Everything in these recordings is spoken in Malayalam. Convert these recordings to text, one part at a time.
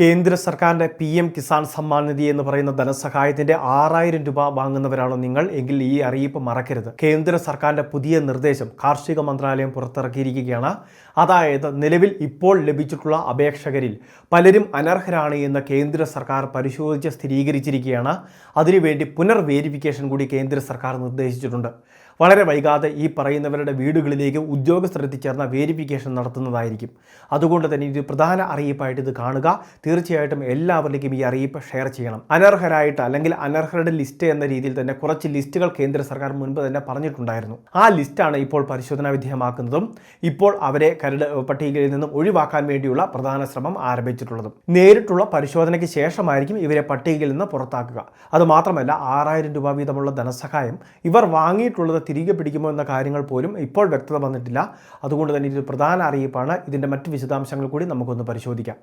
കേന്ദ്ര സർക്കാരിന്റെ പി എം കിസാൻ സമ്മാൻ നിധി എന്ന് പറയുന്ന ധനസഹായത്തിന്റെ ആറായിരം രൂപ വാങ്ങുന്നവരാണോ നിങ്ങൾ? എങ്കിൽ ഈ അറിയിപ്പ് മറക്കരുത്. കേന്ദ്ര സർക്കാരിന്റെ പുതിയ നിർദ്ദേശം കാർഷിക മന്ത്രാലയം പുറത്തിറക്കിയിരിക്കുകയാണ്. അതായത് നിലവിൽ ഇപ്പോൾ ലഭിച്ചിട്ടുള്ള അപേക്ഷകരിൽ പലരും അനർഹരാണ് എന്ന് കേന്ദ്ര സർക്കാർ പരിശോധിച്ച് സ്ഥിരീകരിച്ചിരിക്കുകയാണ്. അതിനുവേണ്ടി പുനർവേരിഫിക്കേഷൻ കൂടി കേന്ദ്ര സർക്കാർ നിർദ്ദേശിച്ചിട്ടുണ്ട്. വളരെ വൈകാതെ ഈ പറയുന്നവരുടെ വീടുകളിലേക്ക് ഉദ്യോഗസ്ഥർ എത്തിച്ചേർന്ന വേരിഫിക്കേഷൻ നടത്തുന്നതായിരിക്കും. അതുകൊണ്ട് തന്നെ ഇത് പ്രധാന അറിയിപ്പായിട്ട് ഇത് കാണുക. തീർച്ചയായിട്ടും എല്ലാവരിലേക്കും ഈ അറിയിപ്പ് ഷെയർ ചെയ്യണം. അനർഹരായിട്ട് അല്ലെങ്കിൽ അനർഹരുടെ ലിസ്റ്റ് എന്ന രീതിയിൽ തന്നെ കുറച്ച് ലിസ്റ്റുകൾ കേന്ദ്ര സർക്കാർ മുൻപ് തന്നെ പറഞ്ഞിട്ടുണ്ടായിരുന്നു. ആ ലിസ്റ്റാണ് ഇപ്പോൾ പരിശോധനാ വിധേയമാക്കുന്നതും ഇപ്പോൾ അവരെ കരട് പട്ടികയിൽ നിന്നും ഒഴിവാക്കാൻ വേണ്ടിയുള്ള പ്രധാന ശ്രമം ആരംഭിച്ചിട്ടുള്ളതും. നേരിട്ടുള്ള പരിശോധനയ്ക്ക് ശേഷമായിരിക്കും ഇവരെ പട്ടികയിൽ നിന്ന് പുറത്താക്കുക. അതുമാത്രമല്ല ആറായിരം രൂപ വീതമുള്ള ധനസഹായം ഇവർ വാങ്ങിയിട്ടുള്ളത് തിരികെ പിടിക്കുമോ എന്ന കാര്യങ്ങൾ പോലും ഇപ്പോൾ വ്യക്തത വന്നിട്ടില്ല. അതുകൊണ്ട് തന്നെ ഇത് പ്രധാന അറിയിപ്പാണ്. ഇതിന്റെ മറ്റ് വിശദാംശങ്ങൾ കൂടി നമുക്കൊന്ന് പരിശോധിക്കാം.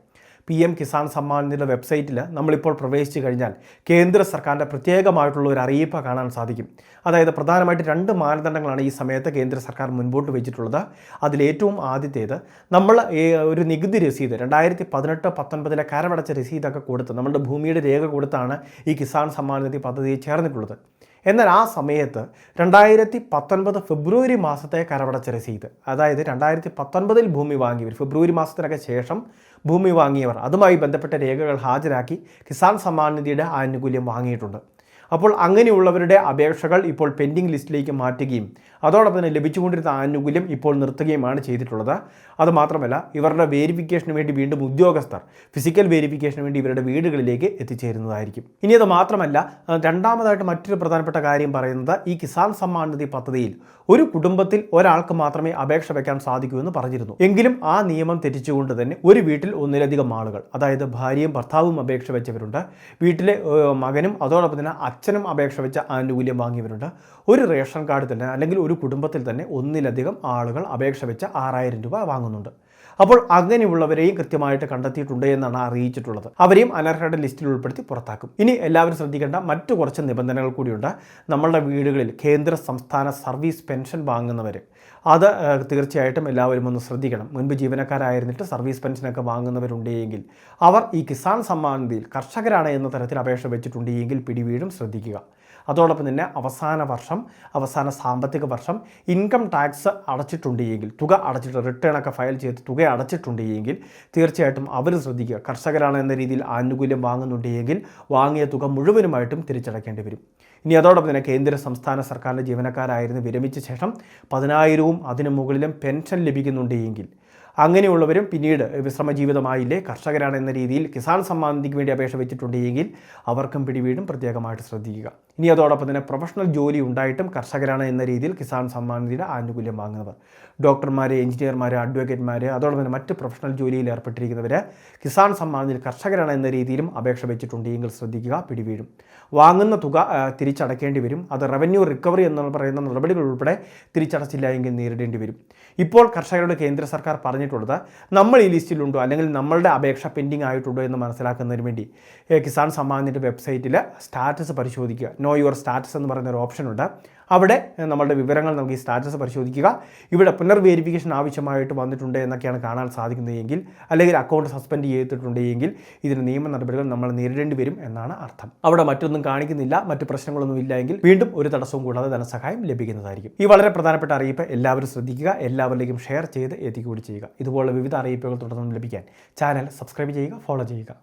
പി എം കിസാൻ സമ്മാൻ നിധിയുടെ വെബ്സൈറ്റിൽ നമ്മളിപ്പോൾ പ്രവേശിച്ചു കഴിഞ്ഞാൽ കേന്ദ്ര സർക്കാരിന്റെ പ്രത്യേകമായിട്ടുള്ള ഒരു അറിയിപ്പ് കാണാൻ സാധിക്കും. അതായത് പ്രധാനമായിട്ട് രണ്ട് മാനദണ്ഡങ്ങളാണ് ഈ സമയത്ത് കേന്ദ്ര സർക്കാർ മുൻപോട്ട് വെച്ചിട്ടുള്ളത്. അതിലേറ്റവും ആദ്യത്തേത് നമ്മൾ ഒരു നികുതി രസീത് രണ്ടായിരത്തി പതിനെട്ട് പത്തൊൻപതിലെ കരമടച്ച രസീതൊക്കെ കൊടുത്ത് നമ്മുടെ ഭൂമിയുടെ രേഖ കൊടുത്താണ് ഈ കിസാൻ സമ്മാൻ നിധി പദ്ധതിയിൽ ചേർന്നിട്ടുള്ളത്. എന്നാൽ ആ സമയത്ത് രണ്ടായിരത്തി പത്തൊൻപത് ഫെബ്രുവരി മാസത്തെ കരമടച്ച രസീത് അതായത് രണ്ടായിരത്തി പത്തൊൻപതിൽ ഭൂമി വാങ്ങിയവർ ഫെബ്രുവരി മാസത്തിനൊക്കെ ശേഷം ഭൂമി വാങ്ങിയവർ അതുമായി ബന്ധപ്പെട്ട രേഖകൾ ഹാജരാക്കി കിസാൻ സമ്മാൻ നിധിയുടെ ആനുകൂല്യം വാങ്ങിയിട്ടുണ്ട്. അപ്പോൾ അങ്ങനെയുള്ളവരുടെ അപേക്ഷകൾ ഇപ്പോൾ പെൻഡിംഗ് ലിസ്റ്റിലേക്ക് മാറ്റുകയും അതോടൊപ്പം തന്നെ ലഭിച്ചുകൊണ്ടിരുന്ന ആനുകൂല്യം ഇപ്പോൾ നിർത്തുകയുമാണ് ചെയ്തിട്ടുള്ളത്. അതുമാത്രമല്ല ഇവരുടെ വേരിഫിക്കേഷന് വേണ്ടി വീണ്ടും ഉദ്യോഗസ്ഥർ ഫിസിക്കൽ വേരിഫിക്കേഷന് വേണ്ടി ഇവരുടെ വീടുകളിലേക്ക് എത്തിച്ചേരുന്നതായിരിക്കും. ഇനി അത് മാത്രമല്ല രണ്ടാമതായിട്ട് മറ്റൊരു പ്രധാനപ്പെട്ട കാര്യം പറയുന്നത് ഈ കിസാൻ സമ്മാൻ നിധി പദ്ധതിയിൽ ഒരു കുടുംബത്തിൽ ഒരാൾക്ക് മാത്രമേ അപേക്ഷ വയ്ക്കാൻ സാധിക്കൂ എന്ന് പറഞ്ഞിരുന്നു. എങ്കിലും ആ നിയമം തെറ്റിച്ചുകൊണ്ട് തന്നെ ഒരു വീട്ടിൽ ഒന്നിലധികം ആളുകൾ അതായത് ഭാര്യയും ഭർത്താവും അപേക്ഷ വെച്ചവരുണ്ട്. വീട്ടിലെ മകനും അതോടൊപ്പം തന്നെ അച്ഛനും അപേക്ഷ വെച്ച ആനുകൂല്യം വാങ്ങിയവരുണ്ട്. ഒരു റേഷൻ കാർഡ് തന്നെ അല്ലെങ്കിൽ ഒരു കുടുംബത്തിൽ തന്നെ ഒന്നിലധികം ആളുകൾ അപേക്ഷ വെച്ച ആറായിരം രൂപ വാങ്ങുന്നുണ്ട്. അപ്പോൾ അങ്ങനെയുള്ളവരെയും കൃത്യമായിട്ട് കണ്ടെത്തിയിട്ടുണ്ട് എന്നാണ് അറിയിച്ചിട്ടുള്ളത്. അവരെയും അനർഹരുടെ ലിസ്റ്റിൽ ഉൾപ്പെടുത്തി പുറത്താക്കും. ഇനി എല്ലാവരും ശ്രദ്ധിക്കേണ്ട മറ്റു കുറച്ച് നിബന്ധനകൾ കൂടിയുണ്ട്. നമ്മളുടെ വീടുകളിൽ കേന്ദ്ര സംസ്ഥാന സർവീസ് പെൻഷൻ വാങ്ങുന്നവർ അത് തീർച്ചയായിട്ടും എല്ലാവരും ഒന്ന് ശ്രദ്ധിക്കണം. മുൻപ് ജീവനക്കാരായിരുന്നിട്ട് സർവീസ് പെൻഷനൊക്കെ വാങ്ങുന്നവരുണ്ടെങ്കിൽ അവർ ഈ കിസാൻ സമ്മാൻ നിധിയിൽ കർഷകരാണ് എന്ന തരത്തിൽ അപേക്ഷ വെച്ചിട്ടുണ്ടെങ്കിൽ പിടിവീഴും ശ്രദ്ധിക്കുക. അതോടൊപ്പം തന്നെ അവസാന വർഷം അവസാന സാമ്പത്തിക വർഷം ഇൻകം ടാക്സ് അടച്ചിട്ടുണ്ടെങ്കിൽ തുക അടച്ചിട്ട് റിട്ടേൺ ഒക്കെ ഫയൽ ചെയ്ത് തുക അടച്ചിട്ടുണ്ടെങ്കിൽ തീർച്ചയായിട്ടും അവർ ശ്രദ്ധിക്കുക. കർഷകരാണ് എന്ന രീതിയിൽ ആനുകൂല്യം വാങ്ങുന്നുണ്ടെങ്കിൽ വാങ്ങിയ തുക മുഴുവനുമായിട്ടും തിരിച്ചടയ്ക്കേണ്ടി വരും. ഇനി അതോടൊപ്പം തന്നെ കേന്ദ്ര സംസ്ഥാന സർക്കാരിന്റെ ജീവനക്കാരായിരുന്നു വിരമിച്ച ശേഷം പതിനായിരവും അതിനു മുകളിലും പെൻഷൻ ലഭിക്കുന്നുണ്ടെങ്കിൽ അങ്ങനെയുള്ളവരും പിന്നീട് വിശ്രമ ജീവിതമായില്ലേ കർഷകരാണ് എന്ന രീതിയിൽ കിസാൻ സമ്മാൻ വേണ്ടി അപേക്ഷ വെച്ചിട്ടുണ്ടെങ്കിൽ അവർക്കും പിടിവീടും പ്രത്യേകമായിട്ട് ശ്രദ്ധിക്കുക. ഇനി അതോടൊപ്പം തന്നെ പ്രൊഫഷണൽ ജോലി ഉണ്ടായിട്ടും കർഷകരാണ് എന്ന രീതിയിൽ കിസാൻ സമ്മാൻ നിധിയുടെ ആനുകൂല്യം വാങ്ങുന്നവർ. ഡോക്ടർമാർ എഞ്ചിനീയർമാർ അഡ്വക്കേറ്റ്മാർ അതോടൊപ്പം തന്നെ മറ്റ് പ്രൊഫഷണൽ ജോലിയിൽ ഏർപ്പെട്ടിരിക്കുന്നവർ കിസാൻ സമ്മാൻ നിധി കർഷകരാണ് എന്ന രീതിയിലും അപേക്ഷ വെച്ചിട്ടുണ്ട്. എങ്കിൽ ശ്രദ്ധിക്കുക പിടിവീഴും. വാങ്ങുന്ന തുക തിരിച്ചടക്കേണ്ടി വരും. അത് റവന്യൂ റിക്കവറി എന്ന് പറയുന്ന നടപടികൾ ഉൾപ്പെടെ തിരിച്ചടച്ചില്ല എങ്കിൽ നേരിടേണ്ടി വരും. ഇപ്പോൾ കർഷകരുടെ കേന്ദ്ര സർക്കാർ പറഞ്ഞിട്ടുള്ളത് നമ്മൾ ഈ ലിസ്റ്റിലുണ്ടോ അല്ലെങ്കിൽ നമ്മളുടെ അപേക്ഷ പെൻഡിങ് ആയിട്ടുണ്ടോ എന്ന് മനസ്സിലാക്കുന്നതിന് വേണ്ടി കിസാൻ സമ്മാനിന്റെ വെബ്സൈറ്റിൽ സ്റ്റാറ്റസ് പരിശോധിക്കുക. നോ യുവർ സ്റ്റാറ്റസ് എന്ന് പറയുന്ന ഒരു ഓപ്ഷൻ ഉണ്ട്. അവിടെ നമ്മളുടെ വിവരങ്ങൾ നമുക്ക് ഈ സ്റ്റാറ്റസ് പരിശോധിക്കുക. ഇവിടെ പുനർവേരിഫിക്കേഷൻ ആവശ്യമായിട്ട് വന്നിട്ടുണ്ട് എന്നൊക്കെയാണ് കാണാൻ സാധിക്കുന്നതെങ്കിൽ അല്ലെങ്കിൽ അക്കൗണ്ട് സസ്പെൻഡ് ചെയ്തിട്ടുണ്ടെങ്കിൽ ഇതിന് നിയമ നടപടികൾ നമ്മൾ നേരിടേണ്ടി വരും എന്നാണ് അർത്ഥം. അവിടെ മറ്റൊന്നും കാണിക്കുന്നില്ല മറ്റ് പ്രശ്നങ്ങളൊന്നും ഇല്ലെങ്കിൽ വീണ്ടും ഒരു തടസ്സവും കൂടാതെ ധനസഹായം ലഭിക്കുന്നതായിരിക്കും. ഈ വളരെ പ്രധാനപ്പെട്ട അറിയിപ്പ് എല്ലാവരും ശ്രദ്ധിക്കുക എല്ലാവരിലേക്കും ഷെയർ ചെയ്ത് എത്തിക്കൂടി ചെയ്യുക. ഇതുപോലുള്ള വിവിധ അറിയിപ്പുകൾ തുടർന്നും ലഭിക്കാൻ ചാനൽ സബ്സ്ക്രൈബ് ചെയ്യുക ഫോളോ ചെയ്യുക.